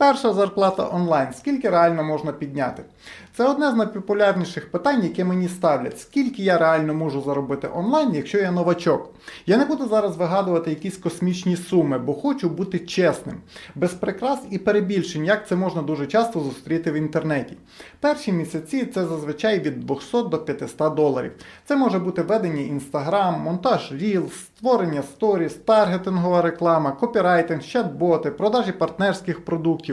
Перша зарплата онлайн. Скільки реально можна підняти? Це одне з найпопулярніших питань, яке мені ставлять. Скільки я реально можу заробити онлайн, якщо я новачок? Я не буду зараз вигадувати якісь космічні суми, бо хочу бути чесним, без прикрас і перебільшень, як це можна дуже часто зустріти в інтернеті. Перші місяці це зазвичай від 200 до 500 доларів. Це може бути ведення Instagram, монтаж Reels, створення сторіс, таргетингова реклама, копірайтинг, чат-боти, продажі партнерських продуктів.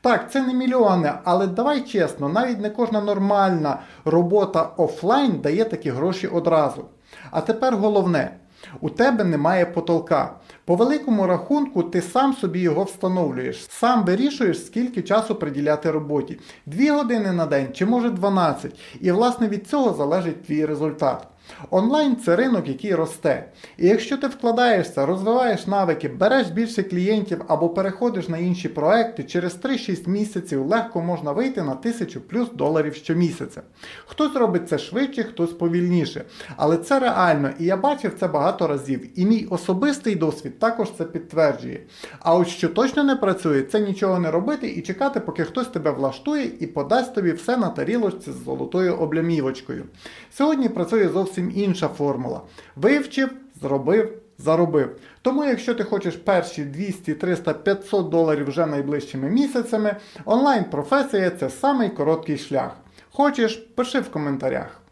Так, це не мільйони, але давай чесно, навіть не кожна нормальна робота офлайн дає такі гроші одразу. А тепер головне. У тебе немає потолка. По великому рахунку ти сам собі його встановлюєш, сам вирішуєш, скільки часу приділяти роботі. Дві години на день чи може 12. І власне від цього залежить твій результат. Онлайн це ринок, який росте. І якщо ти вкладаєшся, розвиваєш навики, береш більше клієнтів або переходиш на інші проекти, через 3-6 місяців легко можна вийти на 1000 плюс доларів щомісяця. Хтось робить це швидше, хтось повільніше. Але це реально, і я бачив це багато разів. І мій особистий досвід також це підтверджує. А от що точно не працює, це нічого не робити і чекати, поки хтось тебе влаштує і подасть тобі все на тарілочці з золотою облямівочкою. Сьогодні працює зовсім інша формула. Вивчив, зробив. Заробив. Тому, якщо ти хочеш перші 200, 300, 500 доларів вже найближчими місяцями, онлайн-професія це самий короткий шлях. Хочеш, пиши в коментарях.